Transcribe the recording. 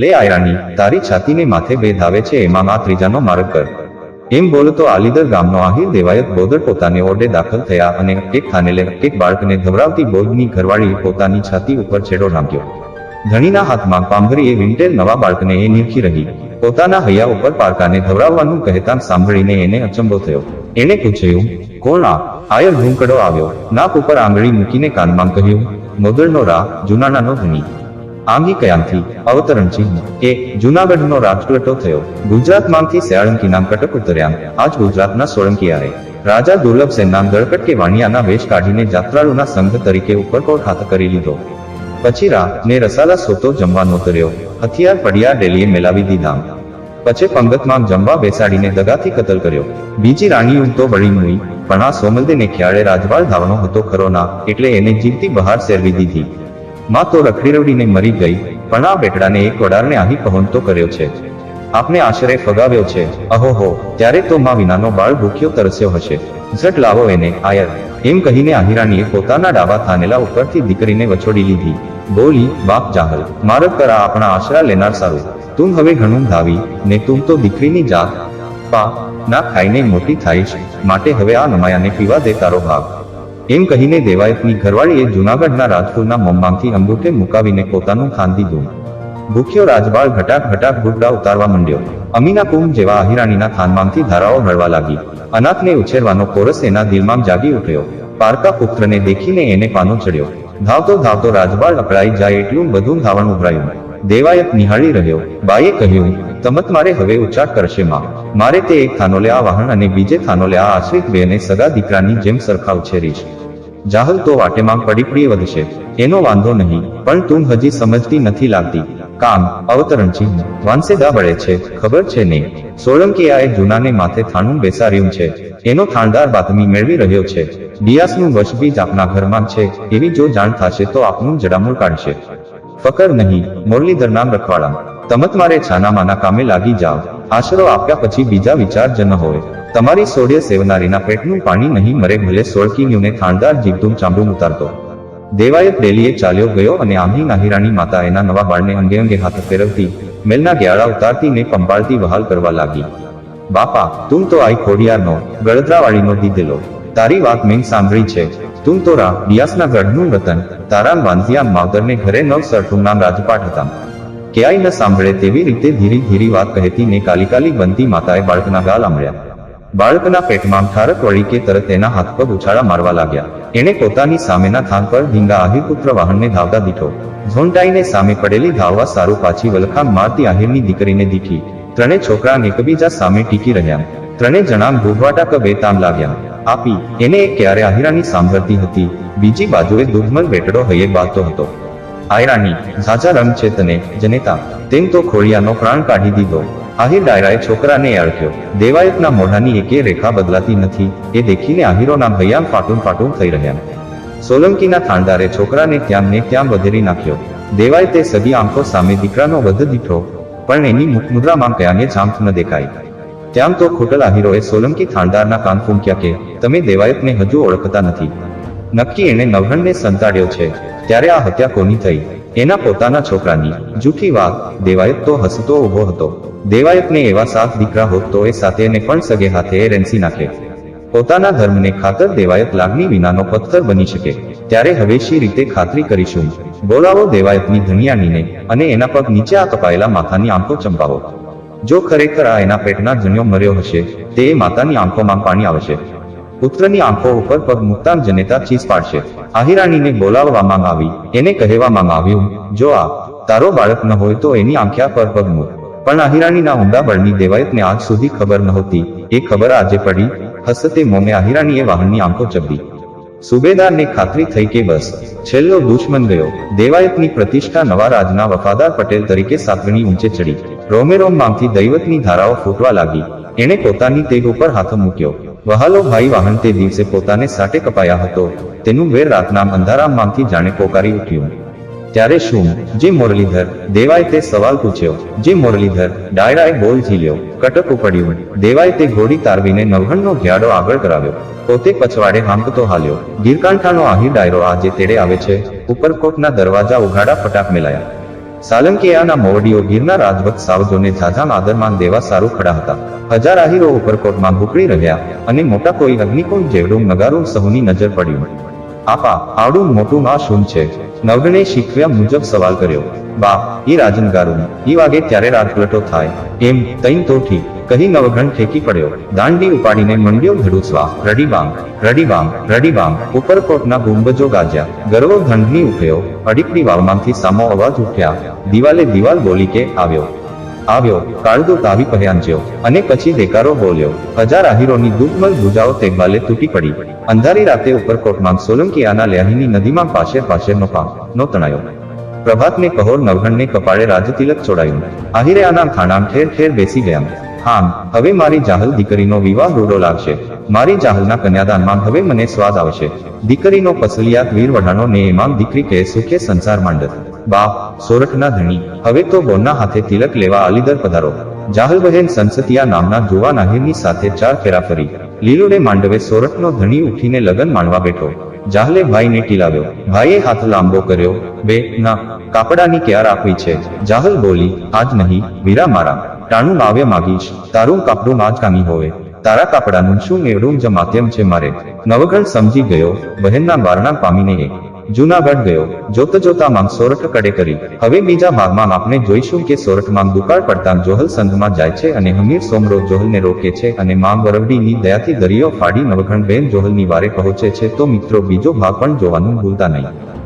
લે આયરાની તારી છાતીને માથે ભેદ આવે છે, એમાં આ ત્રીજાનો માર્ગ કર. એમ બોલતો આલીદર ગામનો આહિર દેવાયત બોદર પોતાને ઓરડે દાખલ થયા અને એક થાનેલે એક બાળકને ધવરાવતી બોધની ઘરવાળી પોતાની છાતી ઉપર છેડો ઢાંક્યો ધણીના હાથમાં પાંભરીએ વિંટેલ નવા બાળકને એ નીરખી રહી. પોતાના હૈયા ઉપર પારકાને ધવરાવવાનું કહેતા સાંભળીને એને અચંબો થયો. એણે પૂછ્યું, કોણ આ? આયર ઢૂંકડો આવ્યો. નાક ઉપર આંગળી મૂકીને કાનમાં કહ્યું મોદળનો રા જુનાનાનો ધણી. આંગી અવતરણ ચિહ્ન એ જુનાગઢનો રાજગઢો થયો. ગુજરાતમાંથી સેળંકી નામ કટક ઉતર્યા આજ ગુજરાતના સોળંકી રાજા દુર્લભ સેનના ગળકટ કે વાણિયાના વેશ કાઢીને જાત્રાળુના સંઘ તરીકે ઉપરકોટ હાથ કરી લીધો. પછી રા ને રસાલા સોતો જમવાનો તર્યો હથિયાર પડ્યા ડેલીએ મેલાવી દીધા. પછી પંગતમાં જમવા બેસાડીને દગાથી કતલ કર્યો. બીજી રાણી તો વળી મુઈ પણ આ સોમલદેને ખ્યાળે રાજવાળ ધાવણો હતો ખરો ના, એટલે એને જીવતી બહાર સેરવી દીધી. માં તો રખડીરવડીને મરી ગઈ, પણ આ બેટડાને એક વડારને આહી પહોંચતો કર્યો છે. આપને આશરે ફગાવ્યો છે. અહોહો ત્યારે તો માં વિનાનો બાળ ભૂખ્યો તરસ્યો હશે. ઝટ લાવો એને, આયર. એમ કહીને આહિરાણીએ પોતાના ડાબા થાનેલા ઉપરથી દીકરીને વછોડી લીધી. બોલી, બાપ જાહલ મારક કરા આપણા આશરા લેનાર સારું. તું હવે ઘણું ધાવી, ને તું તો દીકરીની જાત. પા, ના ખાઈને મોટી થાય છે. માટે હવે આ નમાયાને પીવા દે તારો ભાગ. એમ કહીને દેવાયતની ઘરવાળીએ જુનાગઢના રાજપુરના મોંમાંથી અંગૂઠે મુકાવીને પોતાનું ખાન દીધું. ભૂખ્યો રાજબાળ ઘટાક ઘટાક ગુડડા ઉતારવા માંડ્યો. અમીના કુમ જેવા અહિરાણીના થાનમાંથી ધારાઓ હળવા લાગી. અનાથને ઉછેરવાનો કોરસ એના દિલમાં જાગી ઉઠ્યો. પારકા પુત્રને દેખીને એને પાનો ચડ્યો. ધાવતો ધાવતો રાજબાળ અકળાઈ જાય એટલું બધું ધાવણ ઉભરાયું. દેવાયત નિહાળી રહ્યો. બાઈએ કહ્યું તમત મારે હવે ઉચ્ચાટ કરશે માં. મારે તે એક થાનોલે આ વાહન અને બીજે થાનોલે આ આશ્રિત બેને સગા દીકરાની જેમ સરખા ઉછેરીશ જાહલ તો વાટેમાં પડી પડી વધશે. એનો વાંધો નહીં, પણ તું હજી સમજતી નથી લાગતી. કામ, અવતરણ ચિહ્ન, વાંસેદા બળે છે, ખબર છે ને? સોળંકી આ જૂનાને માથે થાણું બેસાડ્યું છે. એનો થાણદાર બાતમી મેળવી રહ્યો છે. ડિયાસનું વશ બીજ આપના ઘરમાં છે, એવી જો જાણ થશે તો આપનું જડામૂળ કાઢશે. ફકર નહીં મુરલીધર નામ રખવાડા તમત મારે છાનામાના કામે લાગી જાવ આશરો આપ્યા પછી બીજા વિચાર જ હોય. તમારી સોડિય સેવનારીના પેટનું પાણી નહીં મરે ભલે સોળકીન્યુને ખાણદાર જીવતું ચામડું ઉતારતો. દેવાયત ડેલીએ ચાલ્યો ગયો અને આંધી નાહિરાણી માતા એના નવા બાળને અંગે અંગે હાથ ફેરવતી મેલના ગ્યાળા ઉતારતી ને પંપાળતી વહાલ કરવા લાગી. બાપા, તું તો આઈ ખોડિયારનો, ગળદરાવાળીનો દીધેલો. તારી વાત મેં સાંભળી છે. તું તો રા, ડિયાસના ગઢનું રતન તારામ વાંધિયા માવતરને ઘરે નવ સરઠું નામ રાજપાટ હતા. ક્યાંય ન સાંભળે તેવી રીતે ધીરી ધીરી વાત કહેતી ને કાલી કાલી બનતી માતાએ બાળકના ગાલ આંબળ્યા. બાળકના પેટમાં ઠારક વળી કે તરત એના હાથ પર ઉછાળા મારવા લાગ્યા. એણે પોતાની સામેના થાન પર ધીંગા આહિરપુત્ર વાહનને ધાવતા દીઠો. ઝોંટાઈને સામે પડેલી ધાવવા સારું પાછી વલખામ મારતી આહિરની દીકરીને દીઠી. ત્રણે છોકરા એકબીજા સામે ટીકી રહ્યા. ત્રણે જણામ ભૂગવાટા ક બે તામ લાગ્યા. આપી, એને એક ક્યારે આહિરાની સાંભળતી હતી? બીજી બાજુએ દુધમલ બેટડો હૈયે બાતો હતો. આયરાની ઝાઝા રંગ છે તને જનેતા તેમ તો ખોળિયાનો પ્રાણ કાઢી દીધો. આહિર ડાયરાએ છોકરાને અડક્યો. દેવાયતના મોઢાની એકે રેખા બદલાતી નથી. એ દેખીને આહિરોના ભૈયામ ફાટું ફાટું થઈ રહ્યા. સોલંકીના થાણદારે છોકરાને ત્યાં ને ત્યાં વધેરી નાખ્યો. દેવાય તે સગી આંખો સામે દીકરાનો વધ દીઠો, પણ એની મુખમુદ્રામાં કયાને જાંખ ન દેખાય ત્યાં તો ખોટલ આહિરોએ સોલંકી થાણદારના કાન ફૂંક્યા કે, તમે દેવાયતને હજુ ઓળખતા નથી. નક્કી એણે નવહણને સંતાડ્યો છે. ત્યારે આ હત્યા કોની થઈ? એના પોતાના છોકરાની. જૂઠી વાત. દેવાયત તો હસતો ઊભો હતો. દેવાયતને એવા સાત દીકરા હોત તો એ સાથેને પણ સગે હાથે રેંસી નાખે. પોતાના ધર્મને ખાતર દેવાયત લાગણી વિનાનો પથ્થર બની શકે. ત્યારે હવે શી રીતે ખાતરી કરીશું? બોલાવો દેવાયતની ધનિયાણીને અને એના પગ નીચે આ કપાયેલા માથાની આંખો ચંપાવો જો ખરેખર આ એના પેટના જન્યો મર્યો હશે, તે માતાની આંખોમાં પાણી આવશે. પુત્રની આંખો ઉપર પગ મુકતા જનેતા ચીસ પાડશે. આહિરાણીને બોલાવવામાં આવી એને કહેવામાં આવ્યું જો આ તારો બાળક ન હોય તો એની આંખ્યા પર પગ મૂક. પણ આહિરાણીના ઊંડા બળની દેવાયતને આજ સુધી ખબર નહોતી. એ ખબર આજે પડી. હસતે મોમે આહિરાણીએ વાહનની આંખો ચબી. સુબેદારને ખાતરી થઈ કે બસ, છેલ્લો દુશ્મન ગયો. દેવાયતની પ્રતિષ્ઠા નવા રાજના વફાદાર પટેલ તરીકે સાતગણી ઊંચે ચડી. રોમેરોમમાંથી દૈવતની ધારાઓ ફૂટવા લાગી. એણે પોતાની તેગ ઉપર હાથ મૂક્યો. વહાલો ભાઈ વાહન તે દિવસે પોતાને સાટે કપાયા હતો. તેનું વેર રાતના અંધારામાંથી જાણે પોકારી ઉઠ્યું. ત્યારે શું? જે મુરલીધર દેવાય તે સવાલ પૂછ્યો. જે મુરલીધર, ડાયરાએ બોલ ઝીલ્યો. કટક ઉપડ્યું. દેવાય તે ઘોડી તારવીને નવહણનો ઘ્યાડો આગળ કરાવ્યો. પોતે પછવાડે હાંકતો હાલ્યો. ગીરકાંઠાનો આહી ડાયરો આજે તેડે આવે છે. ઉપરકોટના દરવાજા ઉઘાડા ફટાક મેલાયા. સાલંકિયાના મોવડીઓ ગીરના રાજવત સાવજોને ઝાઝા આદરમાન દેવા સારું ખડા હતા. હજાર આહીરો ઉપરકોટમાં ભૂકડી રહ્યા અને મોટા કોઈ અગ્નિકોણ જેવડું નગારું સહુની નજર પડ્યું. આપા, આવડું મોટું આ શું છે? નવગણે શીખવ્યા મુજબ સવાલ કર્યો. બા ઈ રાજનગારું ઈ વાગે ત્યારે રાજપલટો થાય. એમ તૈન તો ઠીક. કહી નવઘણ ઠેકી પડ્યો. દાંડી ઉપાડીને મંડ્યો ધડુસવા રડીબાંગ રડીબાંગ રડીબાંગ ઉપરકોટના ગુંબજો ગાજ્યા. ગરવો ધંધની ઉઠ્યો અડીકડી વાવમાંથી સામો અવાજ ઉઠ્યા. દિવાલે દિવાલ બોલી કે આવ્યો. આવ્યો. કાળદો તાવી પહેયાંચ્યો અને પછી દેકારો બોલ્યો. હજાર આહીરોની દુઃખમલ ભુજાઓ તેગબાલે તૂટી પડી. અંધારી રાતે ઉપરકોટમાં સોલંકીયાના લ્યાહીની નદીમાં પાશે નો પાક નો તણાયો પ્રભાતને કહોર નવઘણને કપાળે રાજતિલક ચોડાયું. આહિરે આના ખાણામ ઠેર ઠેર બેસી ગયા. હામ, હવે મારી જાહલ દીકરીનો વિવાહ રૂડો લાગશે. મારી જાહલના કન્યાદાનમાં હવે મને સ્વાદ આવશે. દીકરીનો પસલિયાત વીર વઢાણો ને એમાં દીકરી કે સુખે સંસાર માંડત. બાપ, સોરઠના ધણી. હવે તો બોનના હાથે તિલક લેવા અલીદર પધારો. જાહલ બહેન સંસતિયા નામના જુવાન આહિરની સાથે ચાર ફેરા ફરી. લીલુડે માંડવે સોરઠનો ધણી ઉઠીને લગન માણવા બેઠો. જાહલે ભાઈને ટીલાવ્યો. ભાઈએ હાથ લાંબો કર્યો. બે, ના, કાપડાની ક્યાર આપવી છે. જાહલ બોલી, આજ નહીં, વીરા મારા. ટાણું આવે માગીશ. તારું કાપડું આજ કામી હોવે. તારા કાપડાનું શું નેવડું માધ્યમ છે મારે. નવગણ સમજી ગયો. બહેનના વારણા પામીને એ જુનાગઢ ગયો, જોત જોતા માંગ સોરઠ કડે કરી. હવે બીજા ભાગમાં આપણે જોઈશું કે સોરઠમાં દુકાળ પડતા જોહલ સંઘમાં જાય છે અને હમીર સોમરો જોહલને રોકે છે અને માં વરવડીની દયાથી દરિયો ફાડી નવઘણ બેન જોહલની વારે પહોંચે છે તો મિત્રો બીજો ભાગ પણ જોવાનું ભૂલતા નહીં.